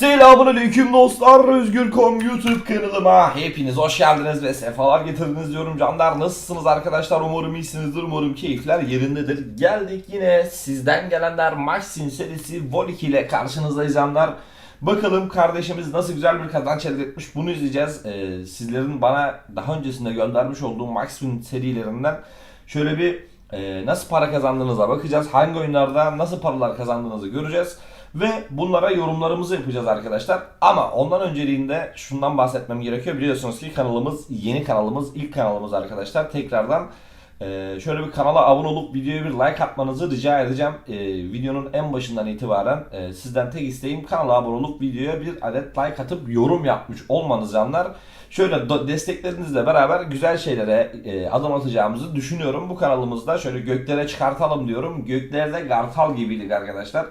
Selamünaleyküm dostlar. Özgür.com YouTube kanalıma hepiniz hoş geldiniz ve sefalar getirdiniz diyorum canlar. Nasılsınız arkadaşlar? Umarım iyisinizdir. Umarım keyifler yerindedir. Geldik yine sizden gelenler Maxin serisi Vol 2 ile karşınızdayız canlar. Bakalım kardeşimiz nasıl güzel bir kazanç elde etmiş bunu izleyeceğiz. Ee, sizlerin bana daha öncesinde göndermiş olduğum Maxin serilerinden şöyle bir e, nasıl para kazandığınıza bakacağız. Hangi oyunlarda nasıl paralar kazandığınızı göreceğiz. Ve bunlara yorumlarımızı yapacağız arkadaşlar. Ama ondan önceliğinde şundan bahsetmem gerekiyor. Biliyorsunuz ki kanalımız yeni kanalımız, ilk kanalımız arkadaşlar. Tekrardan e, şöyle bir kanala abone olup videoya bir like atmanızı rica edeceğim. E, videonun en başından itibaren e, sizden tek isteğim kanala abone olup videoya bir adet like atıp yorum yapmış olmanız canlar. Şöyle desteklerinizle beraber güzel şeylere e, adım atacağımızı düşünüyorum. Bu kanalımızda şöyle göklere çıkartalım diyorum. Göklerde kartal gibiydik arkadaşlar.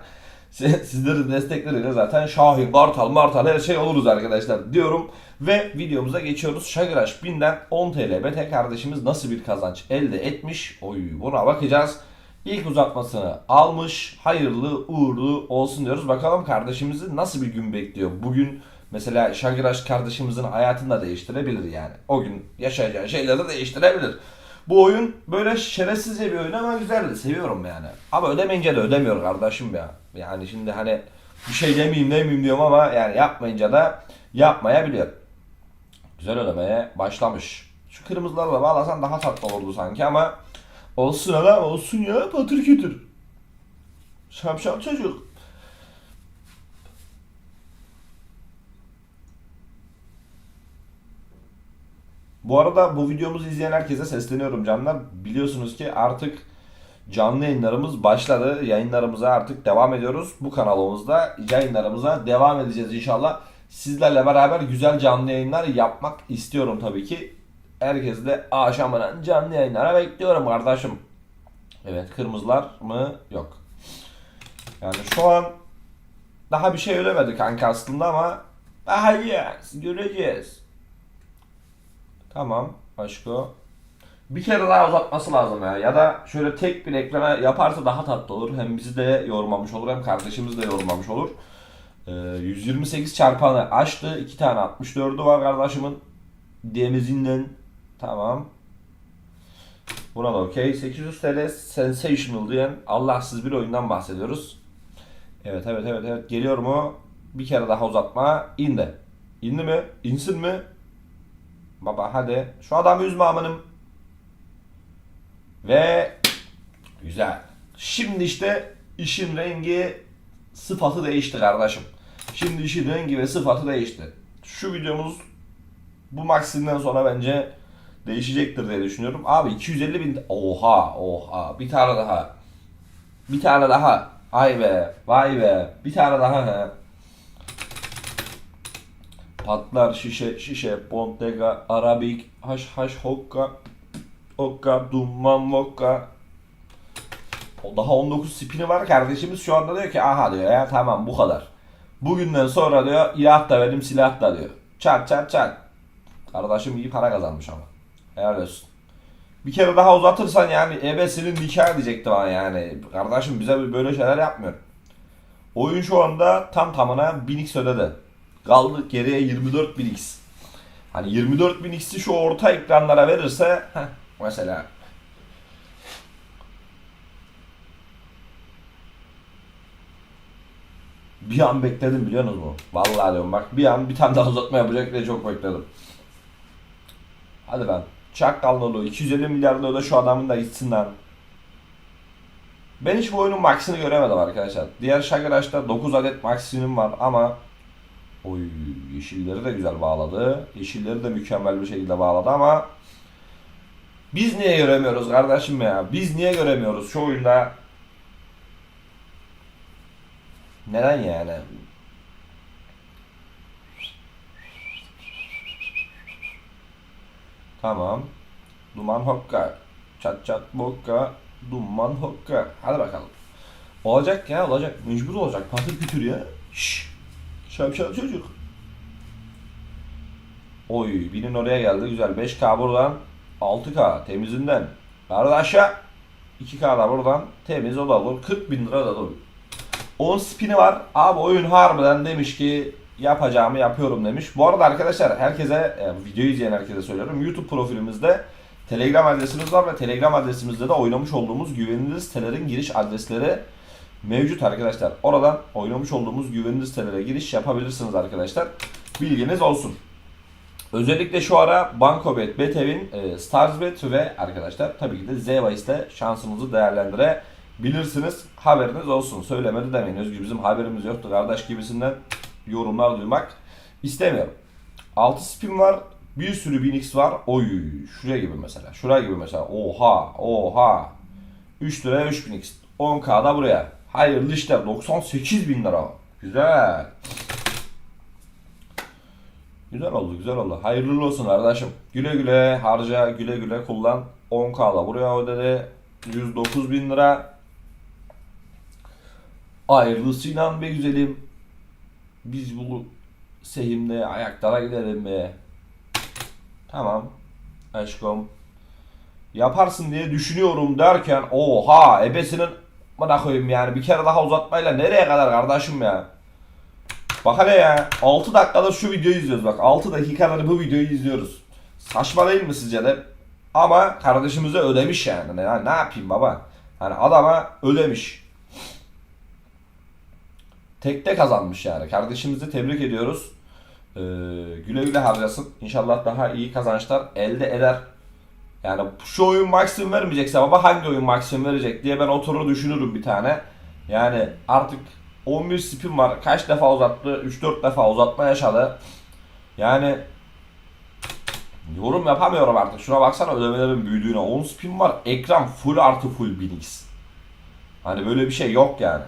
Siz- Sizlerin destekleriyle zaten Şahin, Kartal, Martal her şey oluruz arkadaşlar diyorum. Ve videomuza geçiyoruz. Şagıraş 1000'den 10 TL Bete kardeşimiz nasıl bir kazanç elde etmiş? Oy buna bakacağız. İlk uzatmasını almış. Hayırlı uğurlu olsun diyoruz. Bakalım kardeşimizi nasıl bir gün bekliyor? Bugün mesela Şagıraş kardeşimizin hayatını da değiştirebilir yani. O gün yaşayacağı şeyleri de değiştirebilir. Bu oyun böyle şerefsizce bir oyun ama güzeldi. Seviyorum yani. Ama ödemeyince de ödemiyor kardeşim ya. Yani şimdi hani bir şey demeyeyim demeyeyim diyorum ama yani yapmayınca da yapmayabiliyor. Güzel ödemeye başlamış. Şu kırmızılarla bağlasan daha tatlı olurdu sanki ama olsun adam olsun ya patır kütür. Şapşal çocuk. Bu arada bu videomuzu izleyen herkese sesleniyorum canlar. Biliyorsunuz ki artık canlı yayınlarımız başladı. Yayınlarımıza artık devam ediyoruz. Bu kanalımızda yayınlarımıza devam edeceğiz inşallah. Sizlerle beraber güzel canlı yayınlar yapmak istiyorum tabii ki. Herkesi de akşamına canlı yayınlara bekliyorum kardeşim. Evet kırmızılar mı? Yok. Yani şu an daha bir şey ölemedi kanka aslında ama daha yes, göreceğiz. Tamam Aşko. Bir kere daha uzatması lazım ya. Ya da şöyle tek bir ekrana yaparsa daha tatlı olur. Hem bizi de yormamış olur hem kardeşimiz de yormamış olur. Ee, 128 çarpanı açtı. 2 tane 64'ü var kardeşimin. Demizinden. Tamam. Buna da okey. 800 TL Sensational diyen Allahsız bir oyundan bahsediyoruz. Evet evet evet evet. Geliyor mu? Bir kere daha uzatma. İndi. İndi mi? İnsin mi? Baba hadi. Şu adamı üzme amınım. Ve güzel. Şimdi işte işin rengi sıfatı değişti kardeşim. Şimdi işin rengi ve sıfatı değişti. Şu videomuz bu Maxim'den sonra bence değişecektir diye düşünüyorum. Abi 250 bin... Oha oha bir tane daha. Bir tane daha. Ay be vay be bir tane daha he. Patlar şişe şişe Bontega Arabik haş haş hokka Hokka dumman vokka daha 19 spini var kardeşimiz şu anda diyor ki aha diyor ya tamam bu kadar. Bugünden sonra diyor ilah da verdim silah da diyor. Çat çat çat. Kardeşim iyi para kazanmış ama. Helal olsun. Bir kere daha uzatırsan yani ebesinin nikah diyecekti bana yani. Kardeşim bize böyle şeyler yapmıyor. Oyun şu anda tam tamına 1000x ödedi. Kaldı geriye 24 1000x. Hani 24 1000x'i şu orta ekranlara verirse heh, mesela bir an bekledim biliyor musunuz? Vallahi diyorum bak bir an bir tane daha uzatma yapacak diye çok bekledim. Hadi lan. Çakkallıoğlu 250 milyar dolar şu adamın da gitsin lan. Ben hiç bu oyunun max'ini göremedim arkadaşlar. Diğer Şagaraş'ta 9 adet maksimum var ama Oy yeşilleri de güzel bağladı. Yeşilleri de mükemmel bir şekilde bağladı ama biz niye göremiyoruz kardeşim ya? Biz niye göremiyoruz şu oyunda? Neden yani? Tamam. Duman hokka. Çat çat bokka. Duman hokka. Hadi bakalım. Olacak ya olacak. Mecbur olacak. Patır kütür ya. Şşş. Şapşal çocuk. Oy binin oraya geldi güzel. 5K buradan. 6K temizinden. Kardeşe 2K da buradan. Temiz o da olur. 40 bin lira da olur. 10 spini var. Abi oyun harbiden demiş ki yapacağımı yapıyorum demiş. Bu arada arkadaşlar herkese, e, videoyu izleyen herkese söylüyorum. YouTube profilimizde Telegram adresimiz var ve Telegram adresimizde de oynamış olduğumuz güvenilir sitelerin giriş adresleri mevcut arkadaşlar. Oradan oynamış olduğumuz güvenilir sitelere giriş yapabilirsiniz arkadaşlar. Bilginiz olsun. Özellikle şu ara Bankobet, Betevin, e, Starsbet ve arkadaşlar tabii ki de Zvice'de şansınızı değerlendirebilirsiniz. Haberiniz olsun. Söylemedi demeyin. Özgür bizim haberimiz yoktu kardeş gibisinden yorumlar duymak istemiyorum. 6 spin var. Bir sürü 1000x var. Oy şuraya gibi mesela. Şuraya gibi mesela. Oha oha. 3 liraya 3000x. 10k'da buraya. Hayırlı işler. 98 bin lira. Güzel. Güzel oldu güzel oldu. Hayırlı olsun kardeşim. Güle güle harca güle güle kullan. 10k'da buraya ödedi. 109 bin lira. Hayırlısıyla be güzelim. Biz bu sehimde ayaklara gidelim be. Tamam. Aşkım. Yaparsın diye düşünüyorum derken oha ebesinin bana koyayım yani bir kere daha uzatmayla nereye kadar kardeşim ya. Bak hele ya 6 dakikadır şu videoyu izliyoruz bak 6 dakikadır bu videoyu izliyoruz. Saçma değil mi sizce de? Ama kardeşimize ödemiş yani. Ne, ne yapayım baba? Hani adama ödemiş. Tekte kazanmış yani. Kardeşimizi tebrik ediyoruz. Ee, güle güle harcasın. İnşallah daha iyi kazançlar elde eder. Yani şu oyun maksimum vermeyecekse baba hangi oyun maksimum verecek diye ben oturur düşünürüm bir tane. Yani artık 11 spin var. Kaç defa uzattı? 3-4 defa uzatma yaşadı. Yani yorum yapamıyorum artık. Şuna baksana ödemelerin büyüdüğüne. 10 spin var. Ekran full artı full 1000x. Hani böyle bir şey yok yani.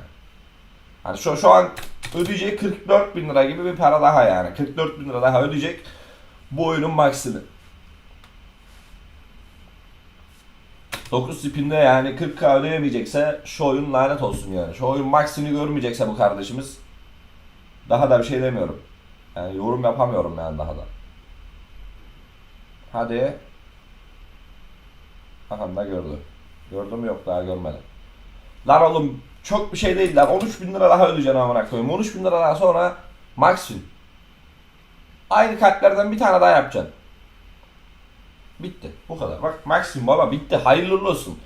Hani şu, şu an ödeyeceği 44 bin lira gibi bir para daha yani. 44 bin lira daha ödeyecek. Bu oyunun maksimi. 9 spinde yani 40k ödeyemeyecekse şu oyun lanet olsun yani. Şu oyun maksimini görmeyecekse bu kardeşimiz daha da bir şey demiyorum. Yani yorum yapamıyorum yani daha da. Hadi. Aha da gördü. Gördüm mü yok daha görmedim. Lan oğlum çok bir şey değil lan. 13 bin lira daha ödeyeceksin amına koyayım. 13 bin lira daha sonra maksimum. Aynı kartlardan bir tane daha yapacaksın. Bitti. Bu kadar. Bak maksimum baba bitti. Hayırlı olsun.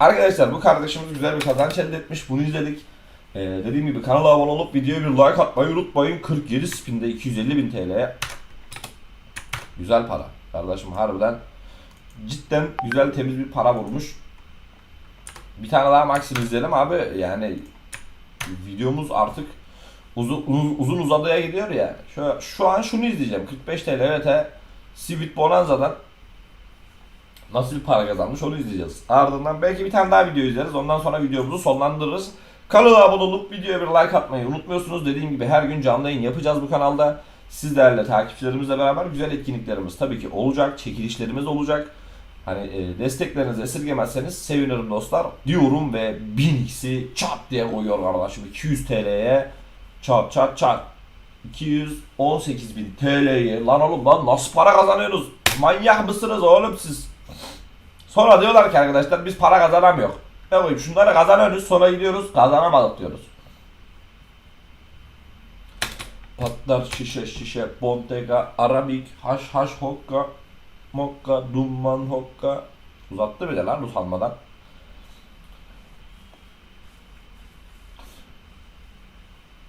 Arkadaşlar bu kardeşimiz güzel bir kazanç elde etmiş. Bunu izledik. Ee, dediğim gibi kanala abone olup videoya bir like atmayı unutmayın. 47 spinde 250 bin TL'ye. Güzel para. Kardeşim harbiden cidden güzel temiz bir para vurmuş. Bir tane daha maksim izleyelim abi. Yani videomuz artık uzun, uzun, uzun uzadıya gidiyor ya. Şu, şu an şunu izleyeceğim. 45 TL he. Sivit Bonanza'dan nasıl bir para kazanmış onu izleyeceğiz. Ardından belki bir tane daha video izleriz. Ondan sonra videomuzu sonlandırırız. Kanala abone olup videoya bir like atmayı unutmuyorsunuz. Dediğim gibi her gün canlı yayın yapacağız bu kanalda. Siz değerli takipçilerimizle beraber güzel etkinliklerimiz tabii ki olacak. Çekilişlerimiz olacak. Hani e, desteklerinizi esirgemezseniz sevinirim dostlar diyorum ve 1000x'i çat diye koyuyor kardeşim 200 TL'ye çat çat çat 218 bin TL'ye lan oğlum lan nasıl para kazanıyorsunuz manyak mısınız oğlum siz sonra diyorlar ki arkadaşlar biz para kazanamıyor ne koyayım şunları kazanıyoruz sonra gidiyoruz kazanamadık diyoruz patlar şişe şişe bontega arabik haş haş hokka Mokka, Dumman, Hokka. Uzattı bile lan utanmadan.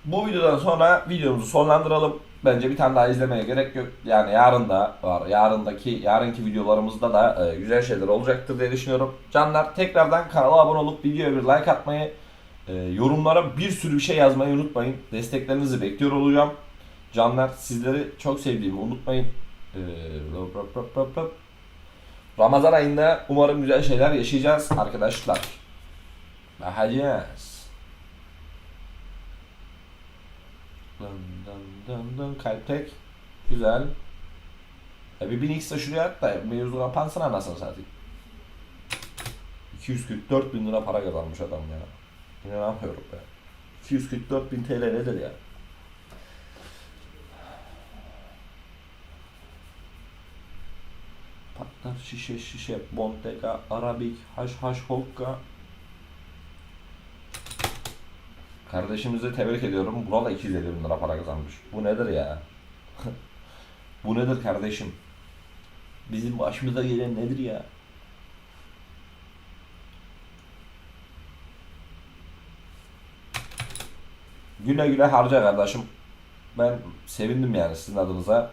Bu videodan sonra videomuzu sonlandıralım. Bence bir tane daha izlemeye gerek yok. Yani yarın da var. Yarındaki, yarınki videolarımızda da e, güzel şeyler olacaktır diye düşünüyorum. Canlar tekrardan kanala abone olup videoya bir like atmayı, e, yorumlara bir sürü bir şey yazmayı unutmayın. Desteklerinizi bekliyor olacağım. Canlar sizleri çok sevdiğimi unutmayın. Rop. Ramazan ayında umarım güzel şeyler yaşayacağız arkadaşlar. Bakacağız. Dın dın kalp tek. Güzel. E bir 1000x de şuraya at da mevzu kapansın anasını satayım. 244 bin lira para kazanmış adam ya. İnanamıyorum be. 244 bin TL nedir ya? patlar şişe şişe bontega arabik haş haş hokka Kardeşimizi tebrik ediyorum. Buna da 250 bin lira para kazanmış. Bu nedir ya? Bu nedir kardeşim? Bizim başımıza gelen nedir ya? Güle güle harca kardeşim. Ben sevindim yani sizin adınıza.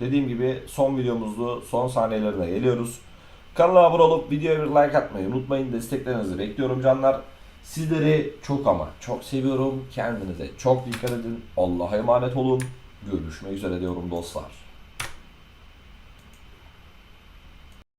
Dediğim gibi son videomuzdu. Son saniyelerine geliyoruz. Kanala abone olup videoya bir like atmayı unutmayın. Desteklerinizi bekliyorum canlar. Sizleri çok ama çok seviyorum. Kendinize çok dikkat edin. Allah'a emanet olun. Görüşmek üzere diyorum dostlar.